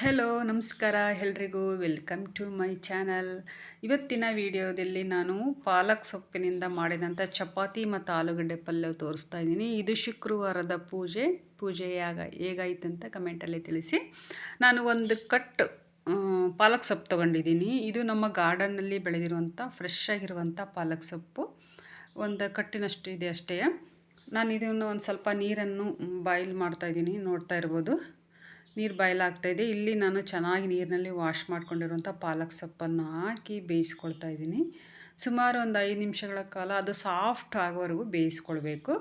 Hello ನಮಸ್ಕಾರ ಎಲ್ರಿಗೂ. Welcome to my channel ಇವತ್ತಿನ ವಿಡಿಯೋದಲ್ಲಿ ನಾನು ಪಾಲಕ್ ಸೊಪ್ಪಿನಿಂದ ಮಾಡಿದಂಥ ಚಪಾತಿ ಮತ್ತು ಆಲೂಗಡ್ಡೆ ಪಲ್ಯ ತೋರಿಸ್ತಾ ಇದ್ದೀನಿ. ಇದು ಶುಕ್ರವಾರದ ಪೂಜೆ. ಪೂಜೆ ಯಾಗ ಅಂತ ಕಮೆಂಟಲ್ಲಿ ತಿಳಿಸಿ. ನಾನು ಒಂದು ಕಟ್ ಪಾಲಕ್ ಸೊಪ್ಪು ತೊಗೊಂಡಿದ್ದೀನಿ. ಇದು ನಮ್ಮ ಗಾರ್ಡನ್ನಲ್ಲಿ ಬೆಳೆದಿರುವಂಥ ಫ್ರೆಶ್ ಆಗಿರುವಂಥ ಪಾಲಕ್ ಸೊಪ್ಪು. ಒಂದು ಕಟ್ಟಿನಷ್ಟು ಇದೆ ಅಷ್ಟೇ. ನಾನು ಇದನ್ನು ಒಂದು ಸ್ವಲ್ಪ ನೀರನ್ನು ಬಾಯ್ಲ್ ಮಾಡ್ತಾಯಿದ್ದೀನಿ ನೋಡ್ತಾ ಇರ್ಬೋದು. ನೀರು ಬಾಯ್ಲಾಗ್ತಾಯಿದೆ ಇಲ್ಲಿ ನಾನು ಚೆನ್ನಾಗಿ ನೀರಿನಲ್ಲಿ ವಾಶ್ ಮಾಡ್ಕೊಂಡಿರುವಂಥ ಪಾಲಕ್ ಸೊಪ್ಪನ್ನು ಹಾಕಿ ಬೇಯಿಸ್ಕೊಳ್ತಾ ಇದ್ದೀನಿ. ಸುಮಾರು ಒಂದು ಐದು ನಿಮಿಷಗಳ ಕಾಲ ಅದು ಸಾಫ್ಟ್ ಆಗೋವರೆಗೂ ಬೇಯಿಸ್ಕೊಳ್ಬೇಕು.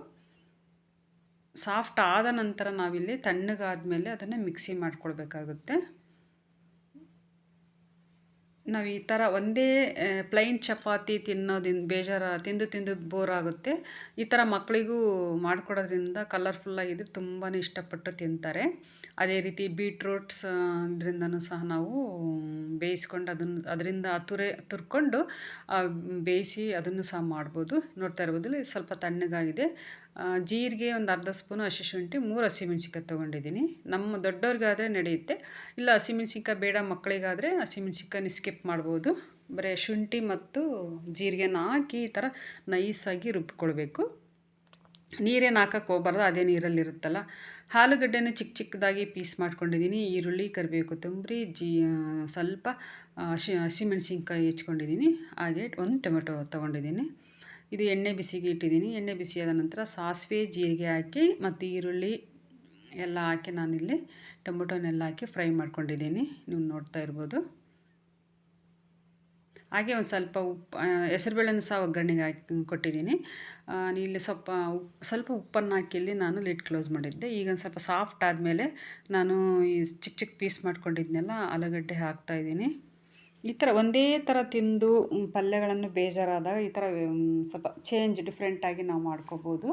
ಸಾಫ್ಟ್ ಆದ ನಂತರ ನಾವಿಲ್ಲಿ ತಣ್ಣಗಾದ ಮೇಲೆ ಅದನ್ನು ಮಿಕ್ಸಿ ಮಾಡ್ಕೊಳ್ಬೇಕಾಗುತ್ತೆ. ನಾವು ಈ ಥರ ಒಂದೇ ಪ್ಲೈನ್ ಚಪಾತಿ ತಿನ್ನೋದಿನ್, ಬೇಜಾರ, ತಿಂದು ತಿಂದು ಬೋರ್ ಆಗುತ್ತೆ. ಈ ಥರ ಮಕ್ಕಳಿಗೂ ಮಾಡಿಕೊಡೋದ್ರಿಂದ ಕಲರ್ಫುಲ್ಲಾಗಿದ್ದು ತುಂಬಾ ಇಷ್ಟಪಟ್ಟು ತಿಂತಾರೆ. ಅದೇ ರೀತಿ ಬೀಟ್ರೂಟ್ಸ್ ಇದರಿಂದನೂ ಸಹ ನಾವು ಬೇಯಿಸ್ಕೊಂಡು ಅದನ್ನು ಅದರಿಂದ ತುರೆ ತುರ್ಕೊಂಡು ಬೇಯಿಸಿ ಅದನ್ನು ಸಹ ಮಾಡ್ಬೋದು. ನೋಡ್ತಾ ಇರ್ಬೋದು ಸ್ವಲ್ಪ ತಣ್ಣಗಾಗಿದೆ. ಜೀರಿಗೆ ಒಂದು ಅರ್ಧ ಸ್ಪೂನು ಹಸಿ ಶುಂಠಿ, ಮೂರು ಹಸಿಮೆಣ್ಸಿನ್ಕಾಯಿ ತೊಗೊಂಡಿದ್ದೀನಿ. ನಮ್ಮ ದೊಡ್ಡವ್ರಿಗಾದರೆ ನಡೆಯುತ್ತೆ. ಇಲ್ಲ ಹಸಿಮೆಣ್ಸಿನ್ಕಾಯಿ ಬೇಡ, ಮಕ್ಕಳಿಗಾದರೆ ಹಸಿಮೆಣ್ಸಿನ್ಕಾಯಿ ಸ್ಕಿಪ್ ಮಾಡ್ಬೋದು. ಬರೀ ಶುಂಠಿ ಮತ್ತು ಜೀರಿಗೆನ ಹಾಕಿ ಈ ಥರ ನೈಸಾಗಿ ರುಬ್ಕೊಳ್ಬೇಕು. ನೀರೇನು ಹಾಕಕ್ಕೆ ಹೋಗ್ಬಾರ್ದು, ಅದೇ ನೀರಲ್ಲಿರುತ್ತಲ್ಲ. ಆಲೂಗಡ್ಡೆನ ಚಿಕ್ಕ ಚಿಕ್ಕದಾಗಿ ಪೀಸ್ ಮಾಡ್ಕೊಂಡಿದ್ದೀನಿ. ಈರುಳ್ಳಿ, ಕರಿಬೇವು, ಕೊತ್ತಂಬರಿ, ಜೀ ಸ್ವಲ್ಪ ಹಸಿ ಹಸಿಮೆಣ್ಸಿನ್ಕಾಯಿ ಹೆಚ್ಕೊಂಡಿದ್ದೀನಿ. ಹಾಗೆ ಒಂದು ಟೊಮೆಟೊ ತೊಗೊಂಡಿದ್ದೀನಿ. ಇದು ಎಣ್ಣೆ ಬಿಸಿಗೆ ಇಟ್ಟಿದ್ದೀನಿ. ಎಣ್ಣೆ ಬಿಸಿಯಾದ ನಂತರ ಸಾಸಿವೆ, ಜೀರಿಗೆ ಹಾಕಿ ಮತ್ತು ಈರುಳ್ಳಿ ಎಲ್ಲ ಹಾಕಿ ನಾನಿಲ್ಲಿ ಟೊಮೊಟೊನೆಲ್ಲ ಹಾಕಿ ಫ್ರೈ ಮಾಡ್ಕೊಂಡಿದ್ದೀನಿ. ನೀವು ನೋಡ್ತಾ ಇರ್ಬೋದು. ಹಾಗೆ ಒಂದು ಸ್ವಲ್ಪ ಉಪ್ಪು ಹೆಸರುಬೇಳೆನೂ ಸಹ ಒಗ್ಗರಣೆಗೆ ಹಾಕಿ ಕೊಟ್ಟಿದ್ದೀನಿ. ಇಲ್ಲಿ ಸ್ವಲ್ಪ ಉಪ್ಪು ಸ್ವಲ್ಪ ಉಪ್ಪನ್ನು ಹಾಕಿ ಇಲ್ಲಿ ನಾನು ಲಿಡ್ ಕ್ಲೋಸ್ ಮಾಡಿದ್ದೆ. ಈಗ ಒಂದು ಸ್ವಲ್ಪ ಸಾಫ್ಟ್ ಆದಮೇಲೆ ನಾನು ಈ ಚಿಕ್ಕ ಚಿಕ್ಕ ಪೀಸ್ ಮಾಡ್ಕೊಂಡಿದ್ನೆಲ್ಲ, ಆಲೂಗಡ್ಡೆ ಹಾಕ್ತಾಯಿದ್ದೀನಿ ಈ ಥರ ಒಂದೇ ಥರ ತಿಂದು ಪಲ್ಯಗಳನ್ನು ಬೇಜಾರಾದಾಗ ಈ ಥರ ಸ್ವಲ್ಪ ಚೇಂಜ್ ಡಿಫ್ರೆಂಟಾಗಿ ನಾವು ಮಾಡ್ಕೋಬೋದು.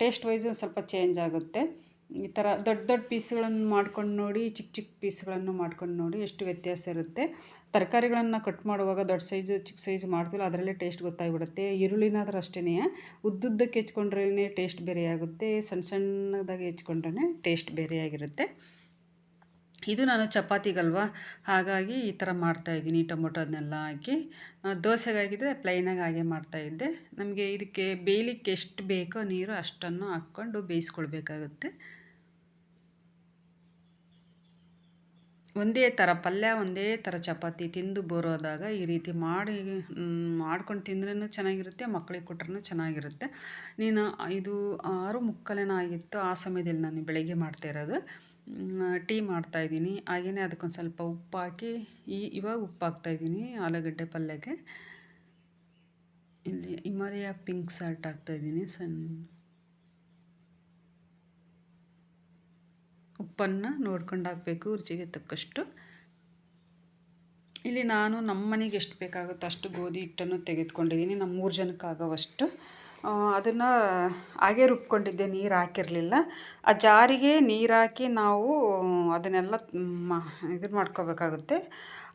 ಟೇಸ್ಟ್ ವೈಸ್ ಸ್ವಲ್ಪ ಚೇಂಜ್ ಆಗುತ್ತೆ. ಈ ಥರ ದೊಡ್ಡ ದೊಡ್ಡ ಪೀಸ್ಗಳನ್ನು ಮಾಡ್ಕೊಂಡು ನೋಡಿ ಚಿಕ್ಕ ಚಿಕ್ಕ ಪೀಸ್ಗಳನ್ನು ಮಾಡ್ಕೊಂಡು ನೋಡಿ ಎಷ್ಟು ವ್ಯತ್ಯಾಸ ಇರುತ್ತೆ. ತರಕಾರಿಗಳನ್ನು ಕಟ್ ಮಾಡುವಾಗ ದೊಡ್ಡ ಸೈಜು ಚಿಕ್ಕ ಸೈಜ್ ಮಾಡ್ತೀವಲ್ಲ, ಅದರಲ್ಲೇ ಟೇಸ್ಟ್ ಗೊತ್ತಾಗ್ಬಿಡುತ್ತೆ. ಈರುಳ್ಳಿನಾದ್ರೂ ಅಷ್ಟೇ ಉದ್ದುದ್ದಕ್ಕೆ ಹೆಚ್ಕೊಂಡ್ರೇ ಟೇಸ್ಟ್ ಬೇರೆಯಾಗುತ್ತೆ ಸಣ್ಣ ಸಣ್ಣದಾಗಿ ಹೆಚ್ಕೊಂಡ್ರೇ ಟೇಸ್ಟ್ ಬೇರೆಯಾಗಿರುತ್ತೆ ಇದು ನಾನು ಚಪಾತಿಗಲ್ವಾ? ಹಾಗಾಗಿ ಈ ಥರ ಮಾಡ್ತಾಯಿದ್ದೀನಿ ಟೊಮೊಟೊ ಅದನ್ನೆಲ್ಲ ಹಾಕಿ. ದೋಸೆಗಾಗಿದ್ದರೆ ಪ್ಲೈನಾಗಿ ಹಾಗೆ ಮಾಡ್ತಾಯಿದ್ದೆ ನಮಗೆ ಇದಕ್ಕೆ ಬೇಯಲಿಕ್ಕೆ ಎಷ್ಟು ಬೇಕೋ ನೀರು ಅಷ್ಟನ್ನು ಹಾಕ್ಕೊಂಡು ಬೇಯಿಸ್ಕೊಳ್ಬೇಕಾಗುತ್ತೆ. ಒಂದೇ ಥರ ಪಲ್ಯ, ಒಂದೇ ಥರ ಚಪಾತಿ ತಿಂದು ಬರೋದಾಗ ಈ ರೀತಿ ಮಾಡಿ ಮಾಡ್ಕೊಂಡು ತಿಂದ್ರೂ ಚೆನ್ನಾಗಿರುತ್ತೆ ಮಕ್ಕಳಿಗೆ ಕೊಟ್ರೂ ಚೆನ್ನಾಗಿರುತ್ತೆ. ನೀನು ಇದು ಆರು ಮುಕ್ಕಾಲೇನೋ ಆಗಿತ್ತು, ಆ ಸಮಯದಲ್ಲಿ ನಾನು ಬೆಳಗ್ಗೆ ಮಾಡ್ತಾ ಇರೋದು. ಟೀ ಮಾಡ್ತಾಯಿದ್ದೀನಿ ಹಾಗೆಯೇ ಅದಕ್ಕೊಂದು ಸ್ವಲ್ಪ ಉಪ್ಪು ಹಾಕಿ, ಈ ಇವಾಗ ಉಪ್ಪು ಹಾಕ್ತಾಯಿದ್ದೀನಿ ಆಲೂಗಡ್ಡೆ ಪಲ್ಯಕ್ಕೆ ಇಲ್ಲಿ ಹಿಮಾಲಯ ಪಿಂಕ್ ಸಾಲ್ಟ್ ಹಾಕ್ತಾಯಿದ್ದೀನಿ ಸಣ್ಣ ಉಪ್ಪನ್ನು ನೋಡ್ಕೊಂಡು ಹಾಕಬೇಕು, ರುಚಿಗೆ ತಕ್ಕಷ್ಟು. ಇಲ್ಲಿ ನಾನು ನಮ್ಮ ಮನೆಗೆ ಎಷ್ಟು ಬೇಕಾಗುತ್ತೋ ಅಷ್ಟು ಗೋಧಿ ಹಿಟ್ಟನ್ನು ತೆಗೆದುಕೊಂಡಿದ್ದೀನಿ. ನಮ್ಮ ಮೂರು ಜನಕ್ಕೆ ಆಗೋವಷ್ಟು ಅದನ್ನು ಹಾಗೆ ರುಬ್ಕೊಂಡಿದ್ದೆ, ನೀರು ಹಾಕಿರಲಿಲ್ಲ. ಆ ಜಾರಿಗೆ ನೀರು ಹಾಕಿ ನಾವು ಅದನ್ನೆಲ್ಲ, ಮ, ಇದು ಮಾಡ್ಕೋಬೇಕಾಗುತ್ತೆ.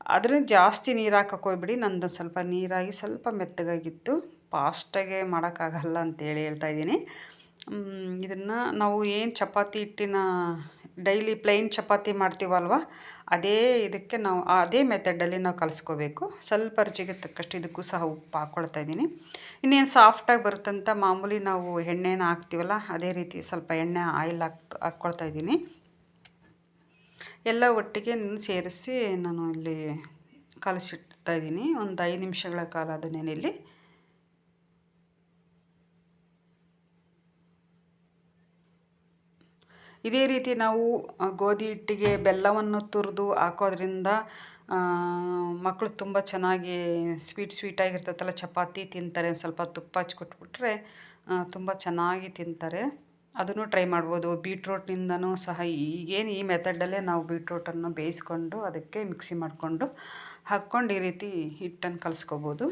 ಅದರಿಂದ ಜಾಸ್ತಿ ನೀರು ಹಾಕಕ್ಕೆ ಹೋಗ್ಬಿಡಿ. ನಂದು ಸ್ವಲ್ಪ ನೀರಾಗಿ ಸ್ವಲ್ಪ ಮೆತ್ತಗಾಗಿತ್ತು. ಫಾಸ್ಟಾಗೆ ಮಾಡೋಕ್ಕಾಗಲ್ಲ ಅಂತೇಳಿ ಹೇಳ್ತಾ ಇದ್ದೀನಿ. ಇದನ್ನು ನಾವು ಏನು ಚಪಾತಿ ಹಿಟ್ಟಿನ ಡೈಲಿ ಪ್ಲೈನ್ ಚಪಾತಿ ಮಾಡ್ತೀವಲ್ವ? ಅದೇ ಇದಕ್ಕೆ ನಾವು ಅದೇ ಮೆಥಡಲ್ಲಿ ನಾವು ಕಲಿಸ್ಕೋಬೇಕು. ಸ್ವಲ್ಪ ರುಚಿಗೆ ತಕ್ಕಷ್ಟು ಇದಕ್ಕೂ ಸಹ ಉಪ್ಪು ಹಾಕ್ಕೊಳ್ತಾ ಇದ್ದೀನಿ. ಇನ್ನೇನು ಸಾಫ್ಟಾಗಿ ಬರುತ್ತಂತ ಮಾಮೂಲಿ ನಾವು ಎಣ್ಣೆನ ಹಾಕ್ತೀವಲ್ಲ, ಅದೇ ರೀತಿ ಸ್ವಲ್ಪ ಎಣ್ಣೆ ಆಯಿಲ್ ಹಾಕ್ ಹಾಕ್ಕೊಳ್ತಾ ಇದ್ದೀನಿ. ಎಲ್ಲ ಒಟ್ಟಿಗೆ ಸೇರಿಸಿ ನಾನು ಇಲ್ಲಿ ಕಲಸಿಡ್ತಾ ಇದ್ದೀನಿ. ಒಂದು ಐದು ನಿಮಿಷಗಳ ಕಾಲ ಅದನ್ನೇನಿಲ್ಲಿ ಇದೇ ರೀತಿ ನಾವು ಗೋಧಿ ಹಿಟ್ಟಿಗೆ ಬೆಲ್ಲವನ್ನು ತುರಿದು ಹಾಕೋದ್ರಿಂದ ಮಕ್ಕಳು ತುಂಬ ಚೆನ್ನಾಗಿ ಸ್ವೀಟ್ ಸ್ವೀಟಾಗಿರ್ತೈತಲ್ಲ ಚಪಾತಿ ತಿಂತಾರೆ ಸ್ವಲ್ಪ ತುಪ್ಪ ಹಚ್ಕೊಟ್ಬಿಟ್ರೆ ತುಂಬ ಚೆನ್ನಾಗಿ ತಿಂತಾರೆ. ಅದನ್ನು ಟ್ರೈ ಮಾಡ್ಬೋದು. ಬೀಟ್ರೋಟ್ನಿಂದನೂ ಸಹ ಈಗೇನು ಈ ಮೆಥಡಲ್ಲೇ ನಾವು ಬೀಟ್ರೋಟನ್ನು ಬೇಯಿಸ್ಕೊಂಡು ಅದಕ್ಕೆ ಮಿಕ್ಸಿ ಮಾಡಿಕೊಂಡು ಹಾಕ್ಕೊಂಡು ಈ ರೀತಿ ಹಿಟ್ಟನ್ನು ಕಲಿಸ್ಕೋಬೋದು.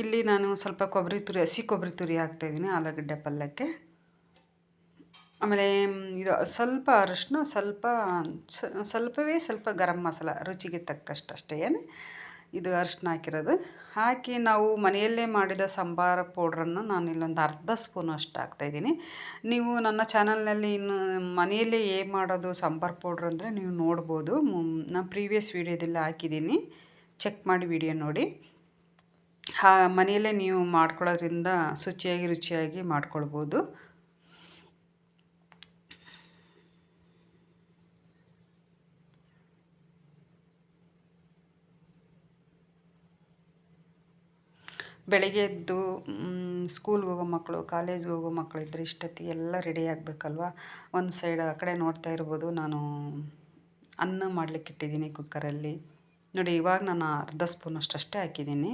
ಇಲ್ಲಿ ನಾನು ಸ್ವಲ್ಪ ಕೊಬ್ಬರಿ ತುರಿ, ಹಸಿ ಕೊಬ್ಬರಿ ತುರಿ ಹಾಕ್ತಾಯಿದ್ದೀನಿ ಆಲೂಗಡ್ಡೆ ಪಲ್ಯಕ್ಕೆ. ಆಮೇಲೆ ಇದು ಸ್ವಲ್ಪ ಅರಶಿನ ಸ್ವಲ್ಪ ಸ್ವಲ್ಪವೇ ಸ್ವಲ್ಪ ಗರಂ ಮಸಾಲ, ರುಚಿಗೆ ತಕ್ಕಷ್ಟು ಅಷ್ಟೇ ಇದು ಅರಿಶಿನ ಹಾಕಿರೋದು. ಹಾಕಿ ನಾವು ಮನೆಯಲ್ಲೇ ಮಾಡಿದ ಸಾಂಬಾರ ಪೌಡ್ರನ್ನು ನಾನು ಇಲ್ಲೊಂದು ಅರ್ಧ ಸ್ಪೂನ್ ಅಷ್ಟು ಹಾಕ್ತಾಯಿದ್ದೀನಿ ನೀವು ನನ್ನ ಚಾನಲ್ನಲ್ಲಿ ಇನ್ನು ಮನೆಯಲ್ಲೇ ಏನು ಮಾಡೋದು ಸಾಂಬಾರು ಪೌಡ್ರ್ ಅಂದರೆ ನೀವು ನೋಡ್ಬೋದು. ನಾನು ಪ್ರೀವಿಯಸ್ ವೀಡಿಯೋದಲ್ಲಿ ಹಾಕಿದ್ದೀನಿ. ಚೆಕ್ ಮಾಡಿ ವಿಡಿಯೋ ನೋಡಿ. ಹಾ, ಮನೆಯಲ್ಲೇ ನೀವು ಮಾಡ್ಕೊಳ್ಳೋದ್ರಿಂದ ಶುಚಿಯಾಗಿ ರುಚಿಯಾಗಿ ಮಾಡ್ಕೊಳ್ಬೋದು. ಬೆಳಗ್ಗೆ ಎದ್ದು ಸ್ಕೂಲ್ಗೆ ಹೋಗೋ ಮಕ್ಕಳು ಕಾಲೇಜ್ಗೆ ಹೋಗೋ ಮಕ್ಕಳು ಇದ್ದರೆ ಇಷ್ಟೊತ್ತಿಗೆ ಎಲ್ಲ ರೆಡಿ ಆಗಬೇಕಲ್ವ? ಒಂದು ಸೈಡ್ ಆ ಕಡೆ ನೋಡ್ತಾ ಇರ್ಬೋದು, ನಾನು ಅನ್ನ ಮಾಡಲಿಕ್ಕೆ ಇಟ್ಟಿದ್ದೀನಿ ಕುಕ್ಕರಲ್ಲಿ ನೋಡಿ, ಇವಾಗ ನಾನು ಅರ್ಧ ಸ್ಪೂನ್ ಅಷ್ಟೇ ಹಾಕಿದ್ದೀನಿ.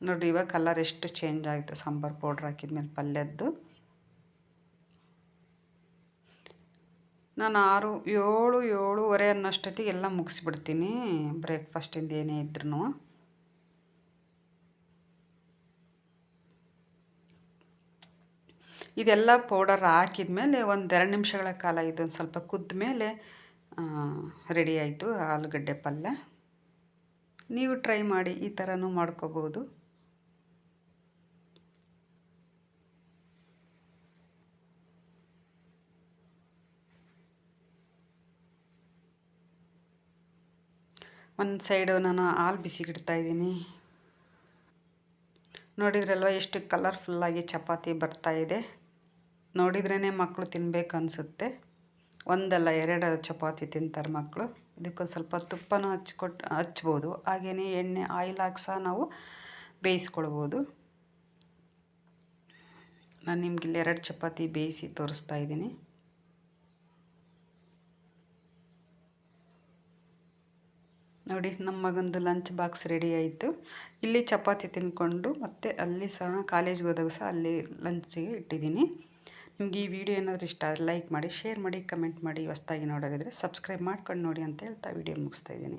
ನೋಡಿ, ಇವಾಗ ಕಲರ್ ಎಷ್ಟು ಚೇಂಜ್ ಆಯಿತು. ಸಾಂಬಾರು ಪೌಡ್ರ್ ಹಾಕಿದ್ಮೇಲೆ ಪಲ್ಯದ್ದು. ನಾನು ಆರು, ಏಳು, ಏಳುವರೆ ಅನ್ನೋಷ್ಟೊತ್ತಿಗೆ ಎಲ್ಲ ಮುಗಿಸ್ಬಿಡ್ತೀನಿ ಬ್ರೇಕ್ಫಾಸ್ಟಿಂದ ಏನೇ ಇದ್ರೂ ಇದೆಲ್ಲ ಪೌಡರ್ ಹಾಕಿದ ಮೇಲೆ ಒಂದೆರಡು ನಿಮಿಷಗಳ ಕಾಲ ಇದೊಂದು ಸ್ವಲ್ಪ ಕುದ್ದ ಮೇಲೆ ರೆಡಿ ಆಯಿತು ಆಲೂಗಡ್ಡೆ ಪಲ್ಯ. ನೀವು ಟ್ರೈ ಮಾಡಿ ಈ ಥರನೂ ಮಾಡ್ಕೋಬೋದು ಒಂದು ಸೈಡು ನಾನು ಹಾಲು ಬಿಸಿಗಿಡ್ತಾಯಿದ್ದೀನಿ ನೋಡಿದ್ರಲ್ವ ಎಷ್ಟು ಕಲರ್ಫುಲ್ಲಾಗಿ ಚಪಾತಿ ಬರ್ತಾಯಿದೆ ನೋಡಿದ್ರೇ ಮಕ್ಕಳು ತಿನ್ಬೇಕು ಅನಿಸುತ್ತೆ. ಒಂದಲ್ಲ ಎರಡು ಚಪಾತಿ ತಿಂತಾರೆ ಮಕ್ಕಳು ಇದಕ್ಕೊಂದು ಸ್ವಲ್ಪ ತುಪ್ಪನೂ ಹಚ್ಕೊಟ್ಟು ಹಚ್ಬೋದು. ಹಾಗೆಯೇ ಎಣ್ಣೆ ಆಯಿಲ್ ಹಾಕಿ ಸಹ ನಾವು ಬೇಯಿಸ್ಕೊಳ್ಬೋದು. ನಾನು ನಿಮ್ಗೆ ಇಲ್ಲಿ ಎರಡು ಚಪಾತಿ ಬೇಯಿಸಿ ತೋರಿಸ್ತಾ ಇದ್ದೀನಿ. ನೋಡಿ, ನಮ್ಮ ಮಗಂದು ಲಂಚ್ ಬಾಕ್ಸ್ ರೆಡಿ ಆಯಿತು. ಇಲ್ಲಿ ಚಪಾತಿ ತಿನ್ಕೊಂಡು ಮತ್ತು ಅಲ್ಲಿ ಸಹ ಕಾಲೇಜ್ಗೆ ಹೋದಾಗ ಸಹ ಅಲ್ಲಿ ಲಂಚಿಗೆ ಇಟ್ಟಿದ್ದೀನಿ. ನಿಮ್ಗೆ ಈ ವಿಡಿಯೋ ಏನಾದರೂ ಇಷ್ಟ ಆದರೆ ಲೈಕ್ ಮಾಡಿ ಶೇರ್ ಮಾಡಿ ಕಮೆಂಟ್ ಮಾಡಿ ಹೊಸ್ದಾಗಿ ನೋಡೋದಿದ್ರೆ ಸಬ್ಸ್ಕ್ರೈಬ್ ಮಾಡ್ಕೊಂಡು ನೋಡಿ ಅಂತ ಹೇಳ್ತಾ ವಿಡಿಯೋ ಮುಗಿಸ್ತಾ ಇದ್ದೀನಿ.